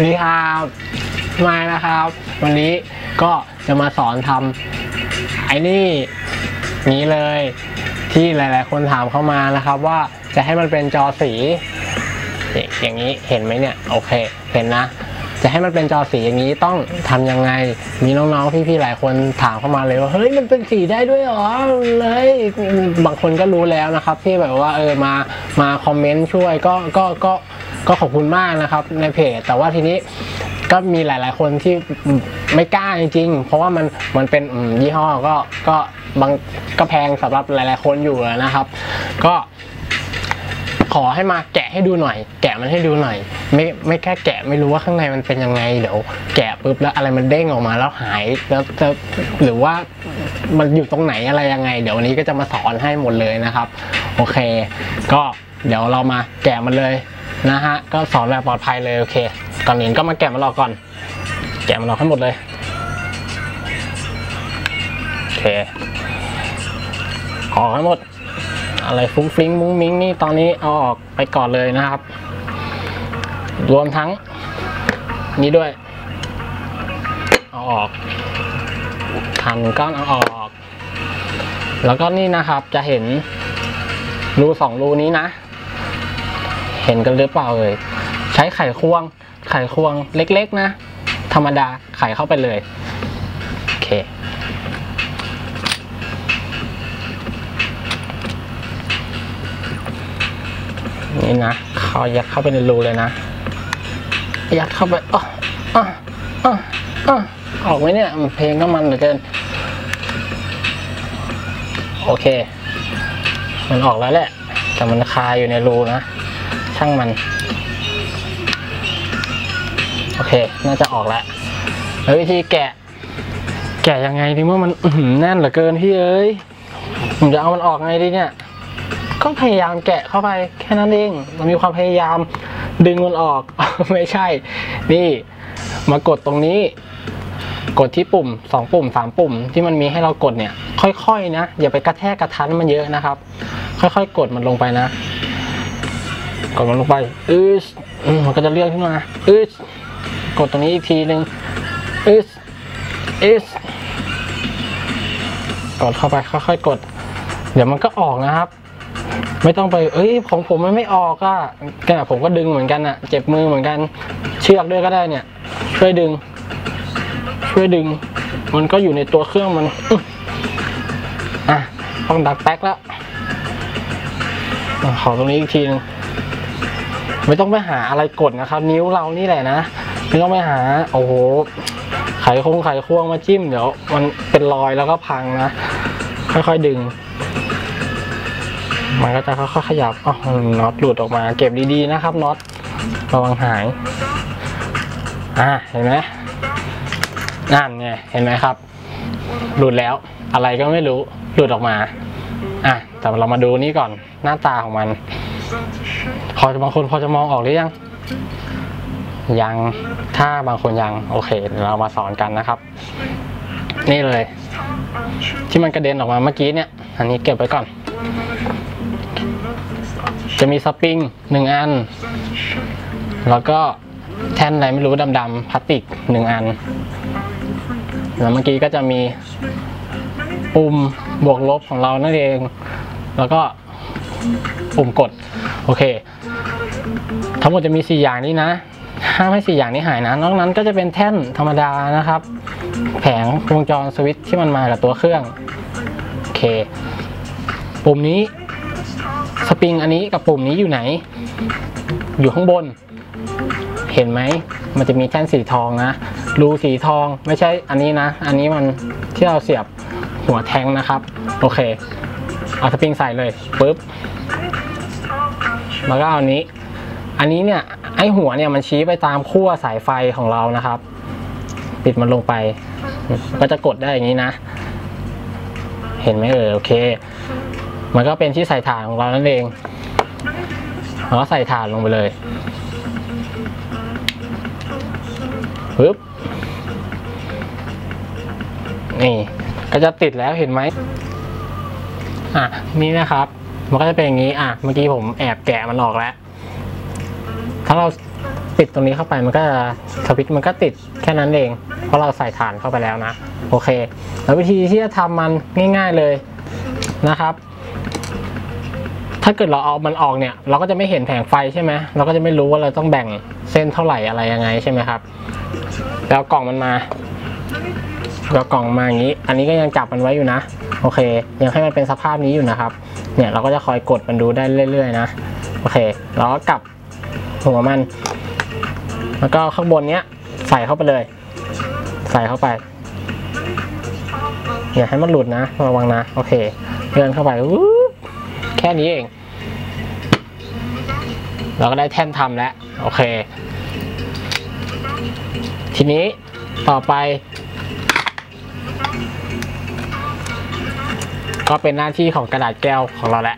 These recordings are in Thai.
สวัสดีครับมานะครับ วันนี้ก็จะมาสอนทำไอ้นี่นี้เลยที่หลาย ๆ คนถามเข้ามานะครับว่าจะให้มันเป็นจอสี อย่างนี้เห็นไหมเนี่ยโอเคเห็นนะ จะให้มันเป็นจอสีอย่างนี้ต้องทำยังไง มีน้อง ๆ พี่ ๆ หลายคนถามเข้ามาเลยว่าเฮ้ยมันเป็นสีได้ด้วยหรอเลยบางคนก็รู้แล้วนะครับ ที่แบบว่าเออมามาคอมเมนต์ช่วยก็ก็ก็ก็ ก็ขอบคุณมากนะครับในเพจ แต่ว่าทีนี้ก็มีหลาย ๆ คนที่ไม่กล้าจริงๆ เพราะว่ามันมันเป็นยี่ห้อก็ก็บางก็แพงสำหรับหลาย ๆ คนอยู่นะครับ ก็ขอให้มาแกะให้ดูหน่อย แกะมันให้ดูหน่อย ไม่ไม่แค่แกะไม่รู้ว่าข้างในมันเป็นยังไงเดี๋ยวแกะปุ๊บแล้วอะไรมันเด้งออกมาแล้วหายแล้วจะหรือว่ามันอยู่ตรงไหนอะไรยังไง เดี๋ยววันนี้ก็จะมาสอนให้หมดเลยนะครับ โอเค ก็เดี๋ยวเรามาแกะมันเลย นะฮะ ก็สอนแบบปลอดภัยเลยโอเค ก่อนอื่นก็มาแกะมันออกก่อน แกะมันออกให้หมดเลย โอเค ออกให้หมด อะไรฟุ้งฟิ้งมุ้งมิ้งนี่ตอนนี้เอาออกไปก่อนเลยนะครับ รวมทั้ง นี้ด้วย เอาออกทันก้อนเอาออก แล้วก็นี่นะครับจะเห็นรูสองรูนี้นะ เห็นกันหรือเปล่าเอ่ยใช้ไขควง ไขควงเล็กๆนะ ธรรมดาไขเข้าไปเลย โอเค นี่นะเขายัดเข้าไปในรูเลยนะ ยัดเข้าไปอ๋ออ๋ออ๋ออ๋อออกไหมเนี่ย เพลงก็มันเหลือเกิน โอเค มันออกแล้วแหละ แต่มันคาอยู่ในรูนะ ช่างมัน โอเค น่าจะออกแล้วแล้ววิธีแกะ แกะยังไงดีเมื่อมันแน่นเหลือเกินพี่เอ้ยผมจะเอามันออกไงดีเนี่ย ก็พยายามแกะเข้าไปแค่นั้นเองมันมีความพยายามดึงมันออก ไม่ใช่ นี่ มากดตรงนี้ กดที่ปุ่มสองปุ่มสามปุ่ม ที่มันมีให้เรากดเนี่ย ค่อยๆนะ อย่าไปกระแทกกระทันมันเยอะนะครับ ค่อยๆ กดมันลงไปนะ กดมันลงไปอืออืมมันก็จะเลื่อนขึ้นมาอือกดตรงนี้อีกทีหนึ่งอืออือกดเข้าไปค่อยๆกด เดี๋ยวมันก็ออกนะครับ ไม่ต้องไป เอ้ยของผมมันไม่ออกอะแกผมก็ดึงเหมือนกันอะเจ็บมือเหมือนกัน เชือกด้วยก็ได้เนี่ย ช่วยดึง ช่วยดึง มันก็อยู่ในตัวเครื่องมันอื้ออะต้องดักแป๊กแล้วขอตรงนี้อีกทีนึง ไม่ต้องไปหาอะไรกดนะครับ นิ้วเรานี่แหละนะ ไม่ต้องไปหา โอ้โห ไขคงไขควงมาจิ้มเดี๋ยว มันเป็นรอยแล้วก็พังนะ ค่อยๆดึง มันก็จะค่อยๆขยับอ๋อน็อตหลุดออกมา เก็บดีๆนะครับน็อตระวังหาย อ่าเห็นไหมนั่นไงเห็นไหมครับ หลุดแล้ว อะไรก็ไม่รู้ หลุดออกมา อะแต่เรามาดูนี่ก่อนหน้าตาของมัน พอจะบางคนพอจะมองออกหรือยัง ยัง ถ้าบางคนยัง โอเคเดี๋ยวเรามาสอนกันนะครับ นี่เลย ที่มันกระเด็นออกมาเมื่อกี้เนี่ย อันนี้เก็บไว้ก่อน จะมีสปริงหนึ่งอัน แล้วก็แท่นอะไรไม่รู้ดำๆพลาสติกหนึ่งอัน แล้วเมื่อกี้ก็จะมีปุ่มบวกลบของเรานั่นเอง แล้วก็ ปุ่มกด โอเค ทั้งหมดจะมี 4 อย่างนี้นะ ห้ามให้ 4 อย่างนี้หายนะ นอกนั้นก็จะเป็นแท่นธรรมดานะครับ แผงวงจรสวิตช์ที่มันมากับตัวเครื่อง โอเค ปุ่มนี้สปริงอันนี้กับปุ่มนี้อยู่ไหน อยู่ข้างบน เห็นไหม มันจะมีแท่นสีทองนะ รูสีทองไม่ใช่อันนี้นะ อันนี้มันที่เราเสียบหัวแทงนะครับ โอเค เอาสปริงใส่เลยปุ๊บแล้วก็เอาอันนี้ อันนี้เนี่ยไอหัวเนี่ยมันชี้ไปตามขั้วสายไฟของเรานะครับ ปิดมันลงไป ก็จะกดได้อย่างนี้นะ เห็นไหมเออโอเค มันก็เป็นที่ใส่ถ่านของเรานั่นเองเราก็ใส่ถ่านลงไปเลยปึ๊บนี่ก็จะติดแล้วเห็นไหม อะนี่นะครับ มันก็จะเป็นอย่างนี้ อะ เมื่อกี้ผมแอบแกะมันออกแล้ว ถ้าเราปิดตรงนี้เข้าไปมันก็จะสวิตช์มันก็ติดแค่นั้นเอง เพราะเราใส่ฐานเข้าไปแล้วนะ โอเค แล้ววิธีที่จะทำมันง่าย ๆเลยนะครับ ถ้าเกิดเราเอามันออกเนี่ย เราก็จะไม่เห็นแผงไฟใช่ไหมเราก็จะไม่รู้ว่าเราต้องแบ่งเส้นเท่าไหร่อะไรยังไงใช่ไหมครับ แล้วกล่องมันมาแล้วกล่องมาอย่างนี้ อันนี้ก็ยังจับมันไว้อยู่นะ โอเค ยังให้มันเป็นสภาพนี้อยู่นะครับ เนี่ยเราก็จะคอยกดมันดูได้เรื่อยๆนะ โอเค แล้วก็กลับหัวมัน แล้วก็ข้างบนเนี้ยใส่เข้าไปเลย ใส่เข้าไป อย่าให้มันหลุดนะ ระวังนะ โอเคเลื่อนเข้าไปแค่นี้เอง เราก็ได้แท่นทำแล้ว โอเค ทีนี้ต่อไป ก็เป็นหน้าที่ของกระดาษแก้วของเราแหละ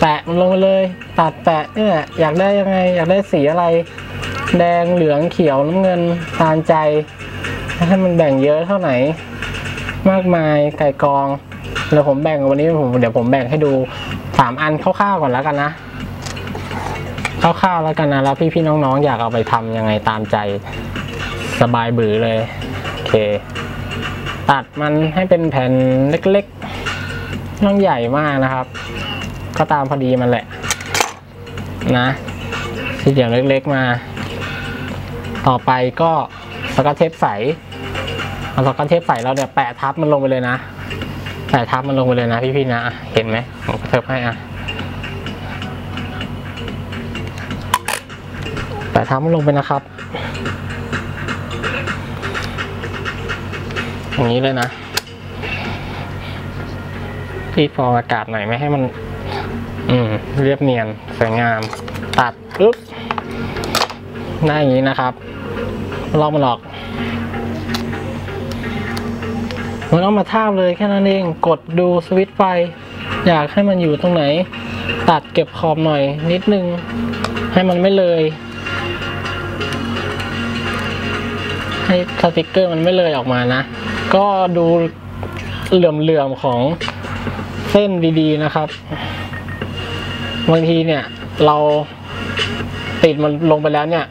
แตะมันลงไปเลย ตัดแตะเนี่ยอยากได้ยังไง อยากได้สีอะไร แดงเหลืองเขียวน้ำเงินตามใจให้มันแบ่งเยอะเท่าไหน มากมายไก่กองเดี๋ยวผมแบ่งวันนี้ผมเดี๋ยวผมแบ่งให้ดูสามอันคร่าวๆก่อนแล้วกันนะคร่าวๆแล้วกันนะแล้วพี่ๆน้องๆ อยากเอาไปทำยังไงตามใจสบายบือเลย โอเค ตัดมันให้เป็นแผ่นเล็กๆไม่ต้องใหญ่มากนะครับ ก็ตามพอดีมันแหละ นะสี่เหลี่ยมเล็กๆมา ต่อไปก็สกอตเทปใสเอาสกอตเทปใสเราเนี่ยแปะทับมันลงไปเลยนะแปะทับมันลงไปเลยนะพี่ๆนะเห็นไหมผมเทิบให้อะแปะทับมันลงไปนะครับ อย่างนี้เลยนะที่ฟองอากาศหน่อยไม่ให้มัน อืม เรียบเนียนสวยงาม ตัดปึ๊บหน้อย่างนี้นะครับลอกมันออกมันเอามาทาบเลยแค่นั้นเอง กดดูสวิตช์ไฟ อยากให้มันอยู่ตรงไหน ตัดเก็บขอบหน่อย นิดนึง ให้มันไม่เลย ให้สติกเกอร์มันไม่เลยออกมานะ ก็ดูเหลื่อมๆของเส้นดีๆนะครับ บางทีเนี่ยเราติดมันลงไปแล้วเนี่ย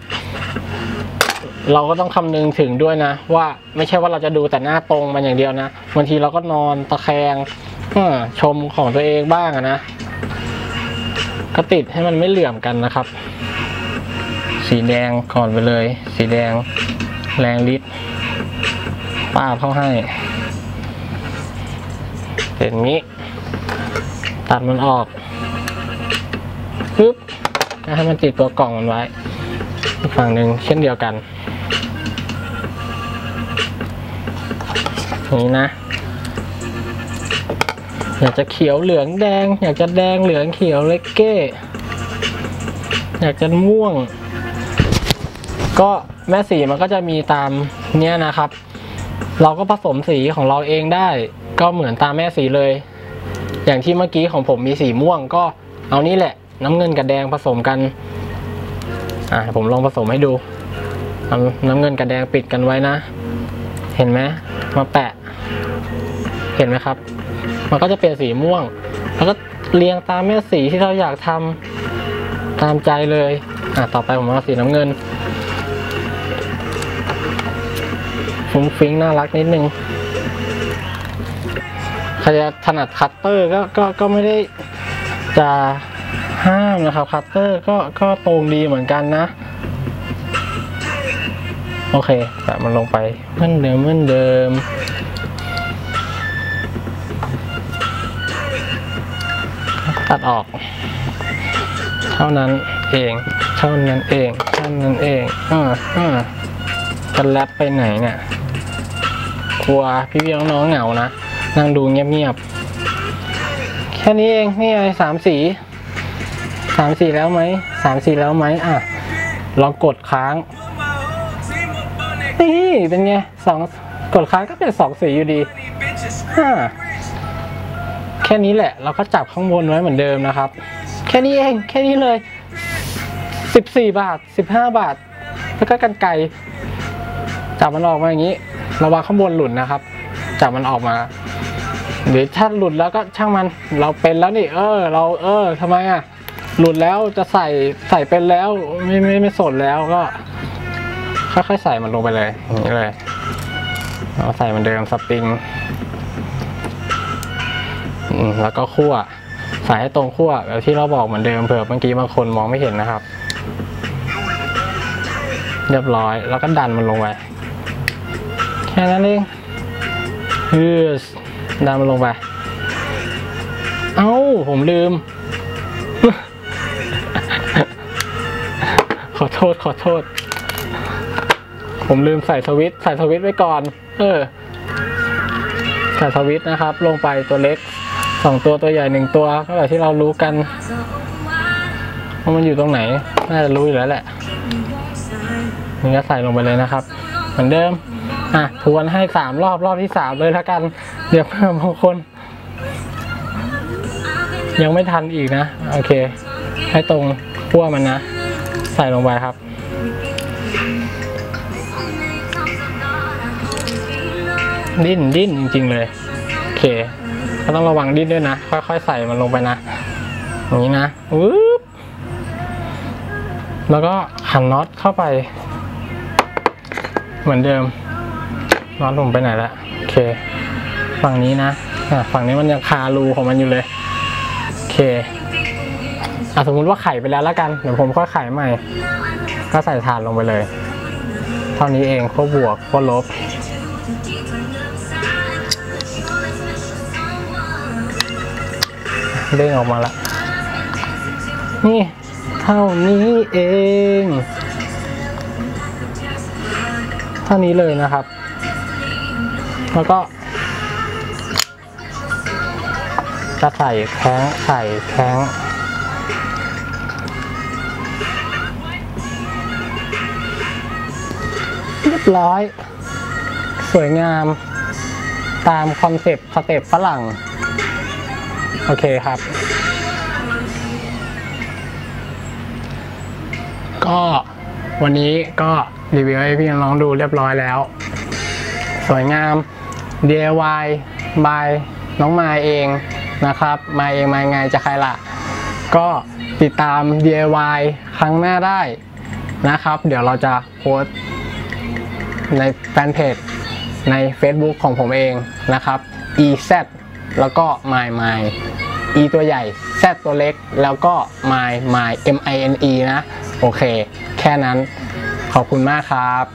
เราก็ต้องคำนึงถึงด้วยนะ ว่าไม่ใช่ว่าเราจะดูแต่หน้าตรงมันอย่างเดียวนะบางทีเราก็นอนตะแคงชมของตัวเองบ้างนะก็ติดให้มันไม่เหลื่อมกันนะครับ สีแดงก่อนไปเลย สีแดงแรงลิตร ป้าเข้าให้ เป็นนี้ ตัดมันออกปึ๊บแล้วให้มันติดตัวกล่องมันไว้อีกฝั่งหนึ่งเช่นเดียวกันนี้นะ อยากจะเขียวเหลืองแดง อยากจะแดงเหลืองเขียวเลกเก้ อยากจะม่วง ก็แม่สีมันก็จะมีตามเนี้ยนะครับ เราก็ผสมสีของเราเองได้ ก็เหมือนตามแม่สีเลย อย่างที่เมื่อกี้ของผมมีสีม่วงก็เอานี่แหละ น้ำเงินกับแดงผสมกันอ่าผมลองผสมให้ดูน้ำเงินกับแดงปิดกันไว้นะ เห็นไหมมาแปะ เห็นไหมครับ มันก็จะเป็นสีม่วง แล้วก็เรียงตามแม่สีที่เราอยากทำตามใจเลยอ่าต่อไปผมเอาสีน้ำเงิน ฟุ้งฟิ้งน่ารักนิดนึงใครจะถนัดคัตเตอร์ก็ก็ก็ไม่ได้จะห้ามนะครับคัตเตอร์ก็ก็ตรงดีเหมือนกันนะ โอเคแปะมันลงไปเหมือนเดิมเหมือนเดิมตัดออก เท่านั้นเอง เท่านั้นเอง เท่านั้นเองอ่าอ่าจะแรปไปไหนเนี่ย กลัวพี่ๆน้องๆเหงานะ นั่งดูเงียบๆ แค่นี้เองนี่ไงสามสีสามสีแล้วไหมสามสีแล้วไหมอะลองกดค้าง นี่เป็นไงสองกดค้างก็เป็นสองสีอยู่ดีฮ่าแค่นี้แหละ เราก็จับข้างบนไว้เหมือนเดิมนะครับ แค่นี้เองแค่นี้เลยสิบสี่บาทสิบห้าบาท แล้วก็กันไกรจับมันออกมาอย่างนี้ ระวังข้างบนหลุดนะครับ จับมันออกมาหรือถ้าหลุดแล้วก็ช่างมันเราเป็นแล้วนี่เออ เราเออทำไมอะหลุดแล้วจะใส่ใส่เป็นแล้วไม่ไม่ไม่สนแล้วก็ค่อยๆใส่มันลงไปเลยอย่างนี้เลยเราใส่มันเดิมสปริงแล้วก็คั่วใส่ให้ตรงคั่วแบบที่เราบอกเหมือนเดิมเผื่อเมื่อกี้บางคนมองไม่เห็นนะครับ เรียบร้อยแล้วก็ดันมันลงไป แค่นั้นเองฮือดันมันลงไป เอ้า ผมลืม ขอโทษ ขอโทษ ผมลืมใส่สวิตใส่สวิตไว้ก่อน เออ ใส่สวิตนะครับ ลงไปตัวเล็กสองตัวตัวใหญ่หนึ่งตัวก็แบบที่เรารู้กันว่ามันอยู่ตรงไหน น่าจะรู้อยู่แล้วแหละนี่ก็ใส่ลงไปเลยนะครับ เหมือนเดิม อะทวนให้สามรอบรอบที่สามเลยแล้วกัน เดี๋ยวเพื่อนบางคน ยังไม่ทันอีกนะ โอเค ให้ตรงขั้วมันนะ ใส่ลงไปครับดิ้นดิ้นจริง ๆ เลย โอเค ก็ต้องระวังดิ้นด้วยนะ ค่อย ๆ ใส่มันลงไปนะอย่างนี้นะวืบแล้วก็ขันน็อตเข้าไป เหมือนเดิม น็อตผมไปไหนล้วโอเค ฝั่งนี้นะอะฝั่งนี้มันยังคารูของมันอยู่เลยโอเคอะสมมุติว่าไข่ไปแล้วแล้วกัน เดี๋ยวผมก็ไข่ใหม่ ก็ใส่ถ่านลงไปเลย เท่านี้เองขั้วบวกขั้วลบ เด้งออกมาละ นี่ เท่านี้เอง เท่านี้เลยนะครับ แล้วก็จะใส่แข้งใส่แข้งเรียบร้อย สวยงามตามคอนเซปต์สเต็ปฝรั่ง โอเคครับ ก็วันนี้ก็รีวิวให้พี่น้องดูเรียบร้อยแล้ว สวยงาม DIY by น้องมาเองนะครับ มาเองมาไงจะใครล่ะก็ติดตาม DIY ครั้งหน้าได้นะครับ เดี๋ยวเราจะโพสในแฟนเพจใน Facebook ของผมเองนะครับ EZ แล้วก็ my my E ตัวใหญ่ Z ตัวเล็ก แล้วก็ my my M I N E นะ โอเค แค่นั้นขอบคุณมากครับ